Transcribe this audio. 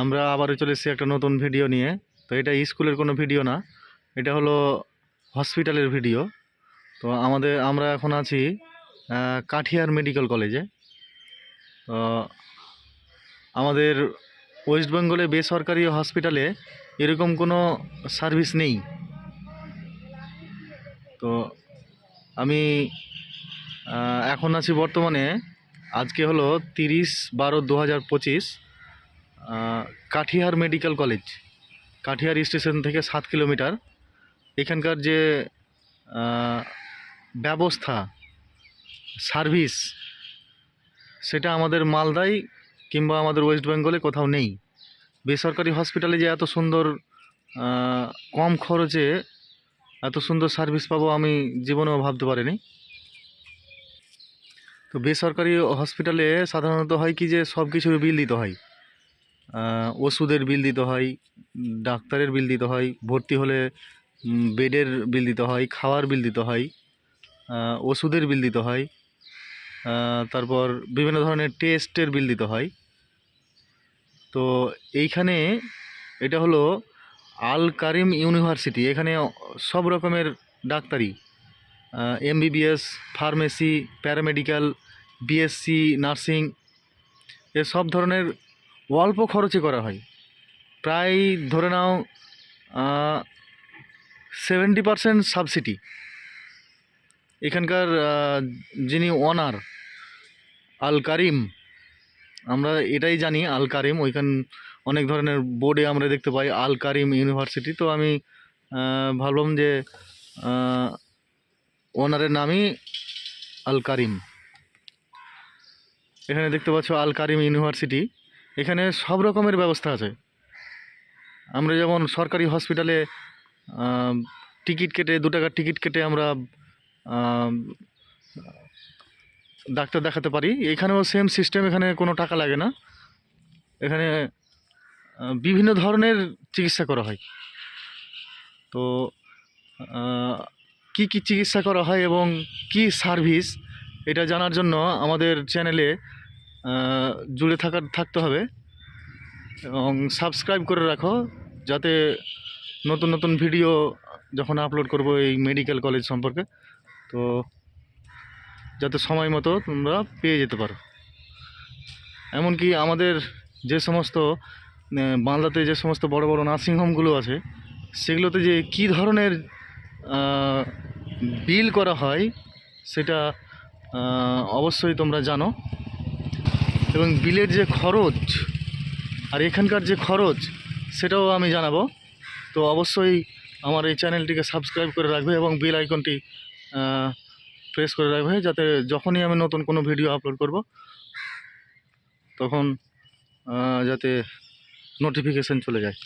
আমরা আবারও চলে এসেছি একটা নতুন ভিডিও নিয়ে। তো এটা স্কুলের কোনো ভিডিও না, এটা হলো হসপিটালের ভিডিও। তো আমাদের, আমরা এখন আছি কাঠিয়ার মেডিকেল কলেজে। তো আমাদের ওয়েস্ট বেঙ্গলে বেসরকারি হসপিটালে এরকম কোনো সার্ভিস নেই। তো আমি এখন আছি বর্তমানে, আজকে হলো তিরিশ বারো দু হাজার পঁচিশ। Katihar medical college, Katihar station থেকে সাত কিলোমিটার। এখানকার যে ব্যবস্থা, সার্ভিস, সেটা আমাদের মালদায় কিংবা আমাদের ওয়েস্ট বেঙ্গলে কোথাও নেই। বেসরকারি হসপিটালে যে এত সুন্দর কম খরচে এত সুন্দর সার্ভিস পাবো আমি জীবনেও ভাবতে পারিনি। তো বেসরকারি হসপিটালে সাধারণত হয় কি যে সব কিছুর বিল দিতে হয়। ওষুধের বিল দিতে হয়, ডাক্তারের বিল দিতে হয়, ভর্তি হলে বেডের বিল দিতে হয়, খাওয়ার বিল দিতে হয় ওষুধের বিল দিতে হয় তারপর বিভিন্ন ধরনের টেস্টের বিল দিতে হয়। তো এইখানে এটা হলো আল কারিম ইউনিভার্সিটি, এখানে সব রকমের ডাক্তারি MBBS, pharmacy, paramedical, BSc, nursing, এ সব ধরনের অল্প খরচে করা হয়। প্রায় ধরে নাও সেভেন্টি পারসেন্ট সাবসিডি এখানকার যিনি ওনার আল কারিম, আমরা এটাই জানি, আল কারিম, ওইখান অনেক ধরনের বোর্ডে আমরা দেখতে পাই, আল কারিম ইউনিভার্সিটি তো আমি ভাবলাম যে ওনারের নামই আল কারিম। এখানে দেখতে পাচ্ছ আল কারিম ইউনিভার্সিটি এখানে সব রকমের ব্যবস্থা আছে। আমরা যেমন সরকারি হসপিটালে টিকিট কেটে, দু টাকার টিকিট কেটে আমরা ডাক্তার দেখাতে পারি। এখানেও সেম সিস্টেম এখানে কোনো টাকা লাগে না। এখানে বিভিন্ন ধরনের চিকিৎসা করা হয়। তো কি কি চিকিৎসা করা হয় এবং কি সার্ভিস এটা জানার জন্য আমাদের চ্যানেলে জুড়ে থাকার, থাকতে হবে এবং সাবস্ক্রাইব করে রাখো যাতে নতুন নতুন ভিডিও যখন আপলোড করব এই মেডিকেল কলেজ সম্পর্কে, তো যাতে সময় মতো তোমরা পেয়ে যেতে পারো। এমনকি আমাদের যে সমস্ত বাংলাতে যে সমস্ত বড় বড় নার্সিংহোমগুলো আছে, সেগুলোতে যে কী ধরনের বিল করা হয়, সেটা অবশ্যই তোমরা জানো। এবং বিলের যে খরচ আর এখানকার যে খরচ, সেটাও আমি জানাব। তো অবশ্যই আমার এই চ্যানেলটিকে সাবস্ক্রাইব করে রাখবে এবং বিল আইকনটি প্রেস করে রাখবে যাতে যখনই আমি নতুন কোনো ভিডিও আপলোড করব, তখন যাতে নোটিফিকেশান চলে যায়।